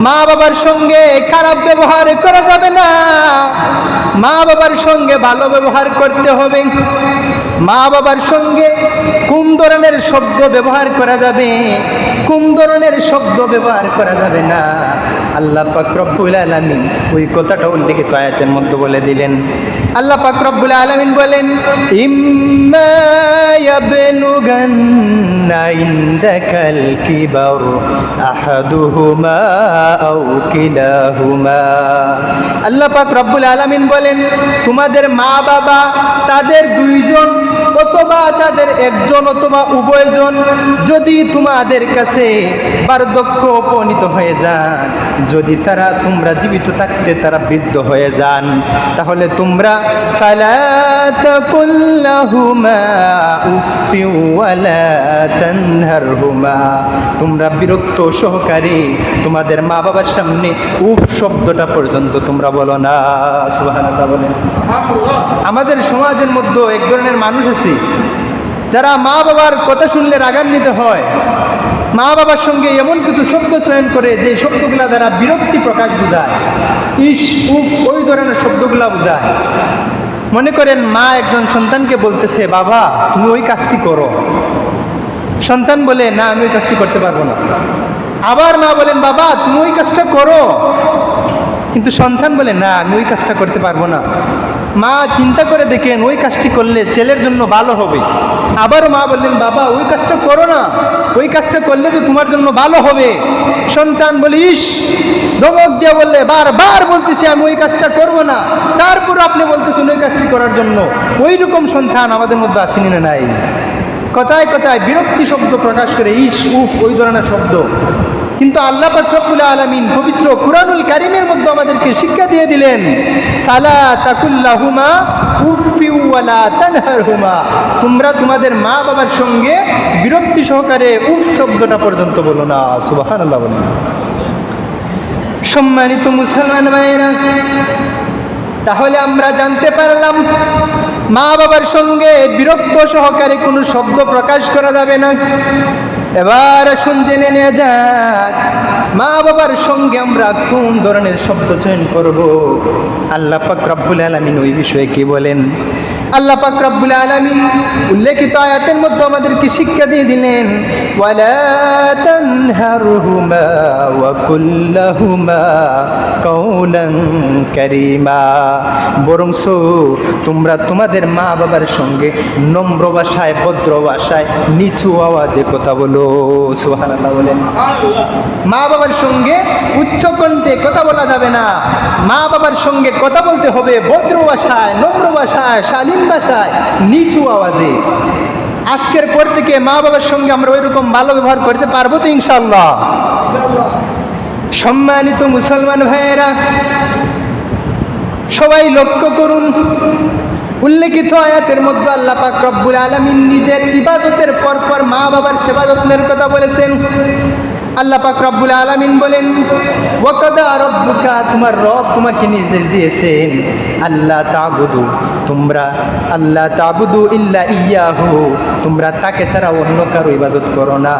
মা বাবার সঙ্গে খারাপ ব্যবহার করা যাবে না। মা বাবার সঙ্গে ভালো ব্যবহার করতে হবে। মা বাবার সঙ্গে কোন ধরনের শব্দ ব্যবহার করা যাবে? কোন ধরনের শব্দ ব্যবহার করা যাবে না? আল্লাহ পাক রব্বুল আলামিন ওই কথাটা উল্লেখিত আয়াতের মধ্যে বলে দিলেন। আল্লাহ পাক রব্বুল আলামিন বলেন, ইম্মা ইয়াবলুগান্না ইনদাকাল কিবার, আহাদুহুমা আও কিলাহুমা। আল্লাহ পাক রব্বুল আলামিন বলেন, তোমাদের মা বাবা তাদের দুইজন অথবা তাদের একজন অথবা উভয়জন যদি তোমাদের কাছে বার্ধক্য উপনীত হয়ে যান যদি তারা তোমরা জীবিত থাকতে তারা বৃদ্ধ হয়ে যান, তাহলে তোমরা তোমরা বিরক্ত সহকারে, তোমাদের মা বাবার সামনে উফ শব্দটা পর্যন্ত তোমরা বলো না, সুবহানাল্লাহ বলেন। আমাদের সমাজের মধ্যে এক ধরনের মানুষ আছে, যারা মা বাবার কথা শুনলে রাগান্বিত হয়। মা বাবার সঙ্গে এমন কিছু শব্দ চয়ন করে যে শব্দগুলা দ্বারা বিরক্তি প্রকাশ বোঝায়। ইস, উফ, ওই ধরনের শব্দগুলা বোঝায়। মনে করেন মা একজন সন্তানকে বলতেছে, বাবা, তুমি ওই কাজটি করো। সন্তান বলে, না, আমি ওই কাজটি করতে পারব না। আবার মা বলেন, বাবা, তুমি ওই কাজটা করো। কিন্তু সন্তান বলে, না, আমি ওই কাজটা করতে পারব না। মা চিন্তা করে দেখেন ওই কাজটি করলে ছেলের জন্য ভালো হবে। আবার মা বললেন, বাবা, ওই কাজটা করো না। ওই কাজটা করলে তো তোমার জন্য ভালো হবে। সন্তান বলে, ইস! ধমক দিয়ে বললে, বারবার বলতেছি আমি ওই কাজটা করব না। তারপর আপনি বলতেছেন ওই কাজটি করার জন্য। ওই রকম সন্তান আমাদের মধ্যে আসেনি না, নাই। কথায় কথায় বিরক্তি শব্দ প্রকাশ করে, ইস, উফ, ওই ধরনের শব্দ। কিন্তু আল্লাহ পাকরবুল আলমিন পবিত্র কুরআনুল কারিমের মধ্যে আমাদেরকে শিক্ষা দিয়ে দিলেন তালা তাকুল্লাহুমা উফিউওয়ালা তানহারহুমা। তোমরা তোমাদের মা বাবার সঙ্গে বিরক্তি সহকারে উফ শব্দটা পর্যন্ত বলো না, সুবহানাল্লাহ বলেন সম্মানিত মুসলমান ভাইয়েরা, তাহলে আমরা জানতে পারলাম, মা বাবার সঙ্গে বিরক্ত সহকারে কোনো শব্দ প্রকাশ করা যাবে না। এবার আসুন জেনে নিয়ে যাক। মা বাবার সঙ্গে আমরা কোন ধরনের শব্দ চয়ন করব? আল্লাহ পাক রব্বুল আলমিন ওই বিষয়ে কি বলেন? আল্লাহ পাক রব্বুল আলমিন উল্লেখিত আয়াতের মধ্যে আমাদেরকে শিক্ষা দিয়ে দিলেন বরংস তোমরা তোমাদের মা বাবার সঙ্গে নম্র ভাষায়, ভদ্র ভাষায়, নিচু আওয়াজে কথা বলো। সুবহানাল্লাহ বলেন। মা বাবার সঙ্গে উচ্চ কণ্ঠে কথা বলা যাবে না। মা বাবার সঙ্গে কথা বলতে হবে ভদ্র ভাষায়, নম্র ভাষায়, শালীন ভাষায়, নিচু আওয়াজে। আজকের পর থেকে মা বাবার সঙ্গে আমরা ওই রকম ভালো ব্যবহার করতে পারব তো ইনশাল্লাহ সম্মানিত মুসলমান ভাইয়েরা, সবাই লক্ষ্য করুন, উল্লেখিত আয়াতের মধ্যে আল্লাহ পাক রব্বুল আলমিন নিজের ইবাদতের পর পর মা বাবার সেবা যত্নের কথা বলেছেন। আল্লাহ পাক রব্বুল আলামিন বলেন ওয়াকাদা রব্বুকা? তোমার রব তোমাকে নির্দেশ দিয়েছেন আল্লাহ তাবুদু। তোমরা আল্লাহ তাবুদু ইল্লা ইয়াহু, তোমরা তাকে ছাড়া অন্য কারও ইবাদত করো না।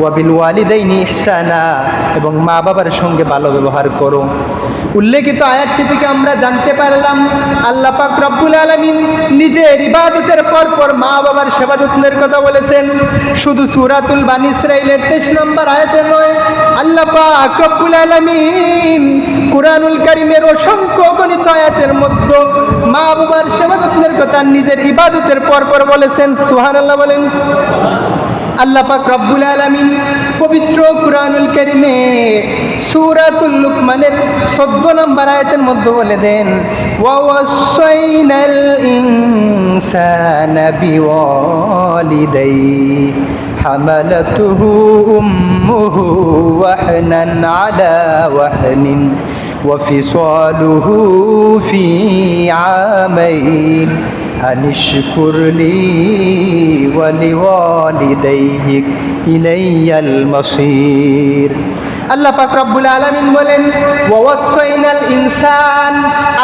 ওয়াবিল ওয়ালিদাইনি ইহসানা, এবং মা বাবার সঙ্গে ভালো ব্যবহার করো। উল্লেখিত আয়াতটি থেকে আমরা জানতে পারলাম, আল্লাহ পাক রব্বুল আলামিন নিজের ইবাদতের পর পর মা বাবার সেবা যত্নের কথা বলেছেন। শুধু সুরাতুল বানি ইসরাইলের তেইশ নম্বর আয়াতে নয়, আল্লাহ পাক রব্বুল আলামিন কুরআনুল কারীমের অসংখ্য গণিত আয়াতের মধ্যে মা বাবার সেবা কথা নিজের ইবাদতের পর পর বলেছেন, সুবহানাল্লাহ বলেন, আল্লাহ পাক রব্বুল আলমিন পবিত্র কুরআনুল কারীমে সূরাতুল লুকমানের 14 নম্বর আয়াতের মধ্যে বলে দেন ওয়া ওয়াসাইনাল ইনসানা বিওয়ালিদাইহি حملته أمه وحنا على وحن وفصاله في عامين. أن اشكر لي ولوالديك إلي المصير؟ আল্লাহ ইনসান।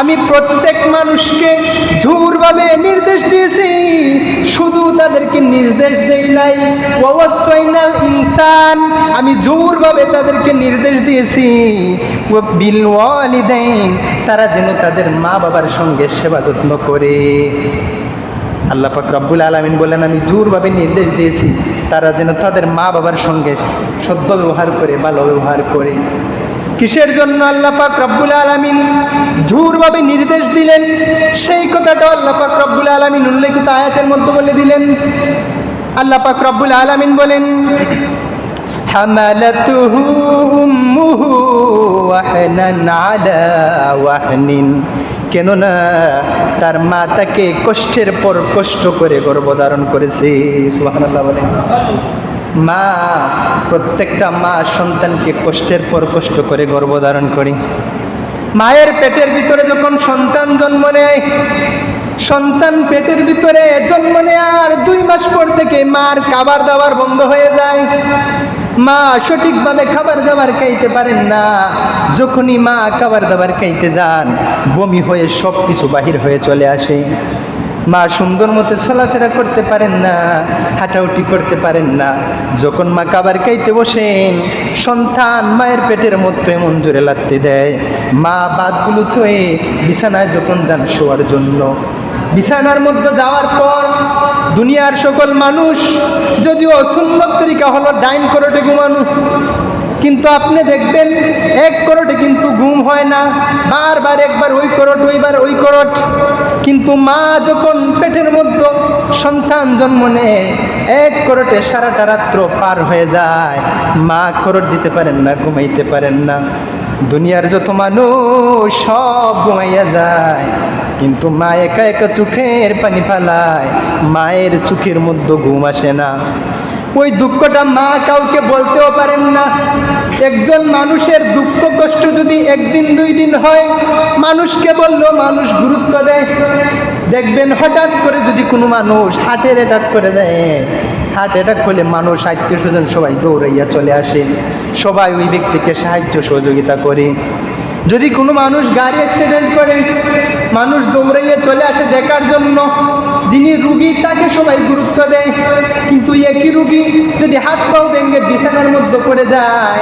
আমি প্রত্যেক মানুষকে জোরভাবে নির্দেশ দিয়েছি, শুধু তাদেরকে নির্দেশ দেই নাই। ওয়াসাইনাল ইনসান, আমি জোরভাবে তাদেরকে নির্দেশ দিয়েছি। ও তারা যেন তাদের মা বাবার সঙ্গে সেবা যত্ন করে। আল্লাহ পাক রব্বুল আলমিন বলেন আমি জোরভাবে নির্দেশ দিয়েছি তারা যেন তাদের মা বাবার সঙ্গে সদ্য ব্যবহার করে ভালো ব্যবহার করে কিসের জন্য আল্লাহ পাক রব্বুল আলমিন জোরভাবে নির্দেশ দিলেন সেই কথাটা আল্লাহ পাক রব্বুল আলমিন উল্লেখিত আয়াতের মধ্যে বলে দিলেন আল্লাহ পাক রব্বুল আলমিন বলেন حملته أمه وحنا على وحن কেননা তার মা তাকে কষ্টের পর কষ্ট করে গর্ভধারণ করেছে। সুবহানাল্লাহ বলেন। মা, প্রত্যেকটা মা সন্তানকে কষ্টের পর কষ্ট করে গর্ভধারণ করে। মায়ের পেটের ভিতরে যখন সন্তান জন্ম নেয়, সন্তান পেটের ভিতরে জন্ম নেয়ার দুই মাস পর থেকে মার খাবার দাবার বন্ধ হয়ে যায়। মা সঠিকভাবে খাবার দাবার খাইতে পারেন না। যখনই মা খাবার দাবার খাইতে যান, বমি হয়ে সব কিছু বাহির হয়ে চলে আসে। মা সুন্দর মতো চলাফেরা করতে পারেন না হাঁটাউটি করতে পারেন না। যখন মা খাবার খাইতে বসেন, সন্তান মায়ের পেটের মধ্যে এমন জোরে লাগতে দেয়, মা বাদগুলো থয়ে বিছানায় যখন যান শোয়ার জন্য। বিছানার মধ্যে যাওয়ার পর দুনিয়ার সকল মানুষ, যদিও সুন্নত তরিকা হলো ডাইন করোটে ঘুমানো, কিন্তু আপনি দেখবেন এক করোটে কিন্তু ঘুম হয় না, বারবার একবার ওই করোট ওইবার ওই করোট কিন্তু মা যখন পেটের মধ্যে সন্তান জন্ম নেয়, এক করোটে সারাটা রাত্র পার হয়ে যায়। মা করোট দিতে পারেন না, ঘুমাইতে পারেন না। দুনিয়ার যত মানুষ সব ঘুমাইয়া যায়। কিন্তু মা একা একা চোখের পানি ফালায়, মায়ের চোখের মধ্যে ঘুম আসে না। ওই দুঃখটা মা কাউকে বলতেও পারেন না। একজন মানুষের দুঃখ কষ্ট যদি একদিন, দুই দিন হয়, মানুষকে বলল, মানুষ গুরুত্ব দেয়। দেখবেন হঠাৎ করে যদি কোনো মানুষ হার্টের অ্যাটাক করে দেয় হার্ট অ্যাটাক হলে মানুষ আত্মীয় স্বজন সবাই দৌড়াইয়া চলে আসে। সবাই ওই ব্যক্তিকে সাহায্য সহযোগিতা করে। যদি কোনো মানুষ গাড়ি অ্যাক্সিডেন্ট করে মানুষ দৌড়াইয়ে চলে আসে দেখার জন্য। যিনি রুগী, তাকে সবাই গুরুত্ব দেয়। কিন্তু একই রুগী যদি হাত পাও ভেঙে বিছানার মধ্যে পড়ে যায়,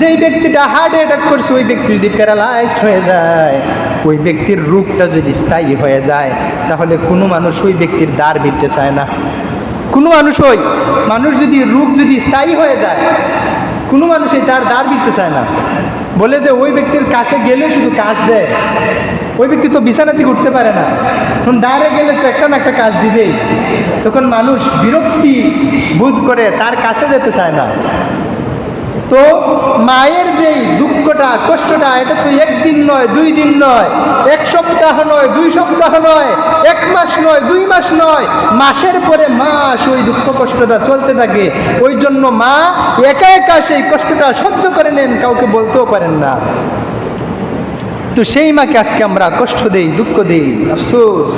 যেই ব্যক্তিটা হার্ট অ্যাটাক করছে, ওই ব্যক্তি যদি প্যারালাইজড হয়ে যায়, ওই ব্যক্তির রোগটা যদি স্থায়ী হয়ে যায়, তাহলে কোনো মানুষ ওই ব্যক্তির দ্বার ভিড়তে চায় না। কোনো মানুষ ওই মানুষ যদি রোগ যদি স্থায়ী হয়ে যায়, কোনো মানুষই তার দ্বার ভিড়তে চায় না। বলে যে ওই ব্যক্তির কাছে গেলে শুধু কাজ দেয়। ওই ব্যক্তি তো বিছানা থেকে উঠতে পারে না। তখন দাঁড়ে গেলে তো একটা না একটা কাজ দিবেই। তখন মানুষ বিরক্তি বোধ করে, তার কাছে যেতে চায় না। তো মায়ের যেই দুঃখটা, কষ্টটা, এটা তো একদিন নয়, দুই দিন নয়, এক সপ্তাহ নয়, দুই সপ্তাহ নয়, এক মাস নয়, দুই মাস নয়, মাসের পরে মাস ওই দুঃখ কষ্টটা চলতে থাকে। ওই জন্য মা একা একা সেই কষ্টটা সহ্য করে নেন, কাউকে বলতেও পারেন না। তো সেই মাকে আজকে আমরা কষ্ট দেই দুঃখ দেই আফসোস।